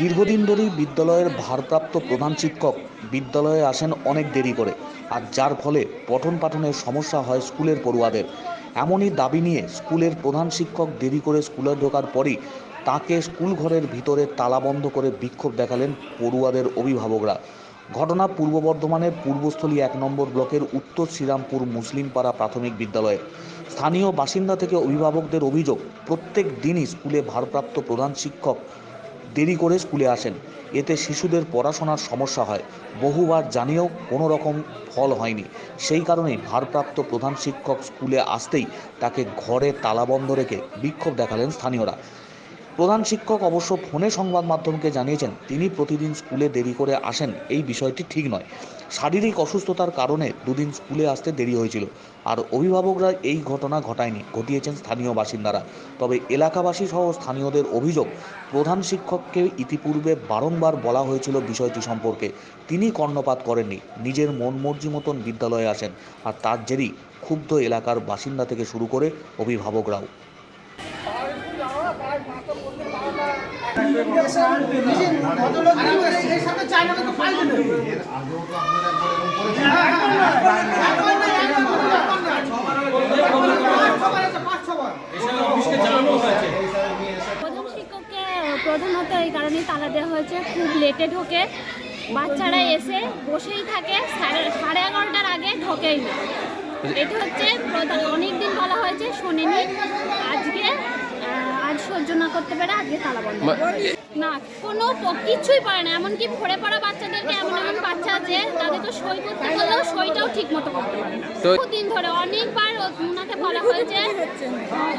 দীর্ঘদিন ধরেই বিদ্যালয়ের ভারপ্রাপ্ত প্রধান শিক্ষক বিদ্যালয়ে আসেন অনেক দেরি করে, আর যার ফলে পঠন পাঠনের সমস্যা হয় স্কুলের পড়ুয়াদের। এমনই দাবি নিয়ে স্কুলের প্রধান শিক্ষক দেরি করে স্কুলে ঢোকার পরই তাকে স্কুল ঘরের ভিতরে তালা বন্ধ করে বিক্ষোভ দেখালেন পড়ুয়াদের অভিভাবকরা। ঘটনা পূর্ব বর্ধমানের পূর্বস্থলী এক নম্বর ব্লকের উত্তর শ্রীরামপুর মুসলিমপাড়া প্রাথমিক বিদ্যালয়ে। স্থানীয় বাসিন্দা থেকে অভিভাবকদের অভিযোগ, প্রত্যেক দিনই স্কুলে ভারপ্রাপ্ত প্রধান শিক্ষক দেরি করে স্কুলে আসেন। এতে শিশুদের পড়াশোনার সমস্যা হয়। বহুবার জানিয়েও কোনো রকম ফল হয়নি। সেই কারণেই ভারপ্রাপ্ত প্রধান শিক্ষক স্কুলে আসতেই তাকে ঘরে তালাবন্ধ রেখে বিক্ষোভ দেখালেন স্থানীয়রা। প্রধান শিক্ষক অবশ্য ফোনে সংবাদ মাধ্যমকে জানিয়েছেন, তিনি প্রতিদিন স্কুলে দেরি করে আসেন, এই বিষয়টি ঠিক নয়। শারীরিক অসুস্থতার কারণে দুদিন স্কুলে আসতে দেরি হয়েছিল। আর অভিভাবকরা এই ঘটনা ঘটায়নি, ঘটিয়েছেন স্থানীয় বাসিন্দারা। তবে এলাকাবাসী সহ স্থানীয়দের অভিযোগ, প্রধান শিক্ষককে ইতিপূর্বে বারংবার বলা হয়েছিল বিষয়টি সম্পর্কে। তিনি কর্ণপাত করেননি, নিজের মন মর্জি মতন বিদ্যালয়ে আসেন। আর তার জেরেই ক্ষুব্ধ এলাকার বাসিন্দা থেকে শুরু করে অভিভাবকরাও। প্রধানত এই কারণেই তালা দেওয়া হয়েছে। খুব লেটে ঢোকে। বাচ্চারা এসে বসেই থাকে। সাড়ে এগারোটার আগে ঢোকেই না। এটা হচ্ছে অনেক দিন বলা হয়েছে, শোনেনি আজকে আহ, আজ সহ্য না করতে পারে আজকে তালা বন্ধ। না কোনো কিছুই পারে না এমনকি পড়ে পড়া বাচ্চাদেরকে এমন এমন বাচ্চা আছে তাদেরকে সই করতে বললেও সইটাও ঠিক মতো করতে পারে না। দিন ধরে অনেকবার ও- ওনাকে বলা হয়েছে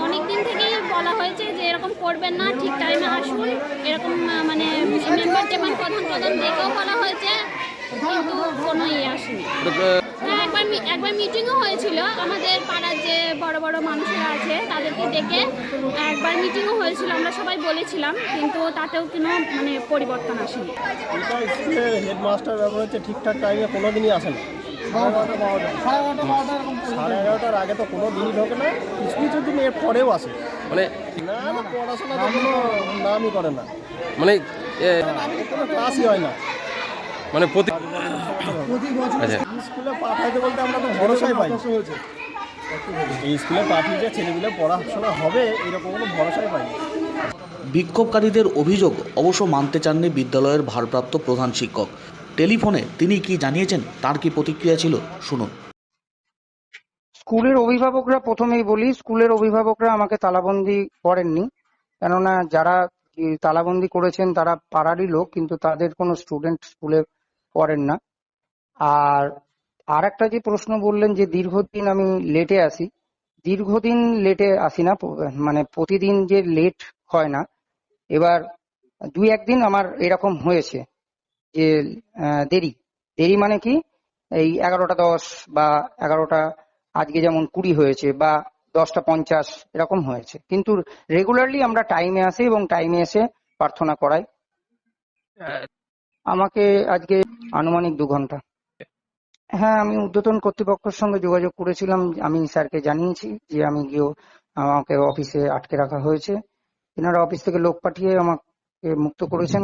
অনেক দিন থেকেই বলা হয়েছে যে এরকম করবেন না ঠিক টাইমে আসুন। এরকম মানে মেম্বার যেমন প্রধান প্রধান দেখেও বলা হয়েছে কিন্তু কোনো ইয়ে আসেনি। হ্যাঁ একবার একবার মিটিংও হয়েছিল আমাদের পাড়ার যে বড় বড় মানুষেরা আছে তাদেরকে ডেকে একবার মিটিংও হয়েছিল আমরা সবাই বলেছিলাম কিন্তু তাতেও কোনো মানে পরিবর্তন আসেনি। স্কুলের হেডমাস্টার ব্যবহার হচ্ছে ঠিকঠাক টাইমে কোনো দিনই আসে না সাড়ে এগারোটার আগে তো কোনো দিনই ঢোকে না কিছু কিছু দিন এর পরেও আসে। মানে না না পড়াশোনা তো কোনো নামই করে না। মানে কোনো ক্লাসই হয় না। মানে প্রতি আচ্ছা। স্কুলে পাঠাইতে বলতে আমরা তো ভরসাই পাই এই স্কুলে পাঠিয়ে যে ছেলেগুলো পড়াশোনা হবে এরকম কোনো ভরসাই পাই না। বিক্ষোভকারীদের অভিযোগ অবশ্য মানতে চাননি বিদ্যালয়ের ভারপ্রাপ্ত প্রধান শিক্ষক। টেলিফোনে তিনি কি জানিয়েছেন তার কি প্রতিক্রিয়া ছিল শুনুন। স্কুলের অভিভাবকরা প্রথমেই বলি স্কুলের অভিভাবকরা আমাকে তালাবন্দি করেননি। কেননা যারা তালাবন্দি করেছেন তারা পাড়ারই লোক কিন্তু তাদের কোনো স্টুডেন্ট স্কুলে পড়েন না। আর আর একটা যে প্রশ্ন বললেন যে দীর্ঘদিন আমি লেটে আসি দীর্ঘদিন লেটে আসি না মানে প্রতিদিন যে লেট হয় না এবার দুই একদিন আমার এরকম হয়েছে যে দেরি। দেরি মানে কি? এই এগারোটা দশ বা এগারোটা আজকে যেমন কুড়ি হয়েছে বা দশটা পঞ্চাশ এরকম হয়েছে। কিন্তু রেগুলারলি আমরা টাইমে আসি এবং টাইমে এসে প্রার্থনা করাই। আমাকে আজকে আনুমানিক দু ঘণ্টা। হ্যাঁ আমি ঊর্ধ্বতন কর্তৃপক্ষের সঙ্গে যোগাযোগ করেছিলাম। আমি স্যারকে জানিয়েছি যে আমি গিয়ে আমাকে অফিসে আটকে রাখা হয়েছে। এনারা অফিস থেকে লোক পাঠিয়ে আমাকে মুক্ত করেছেন।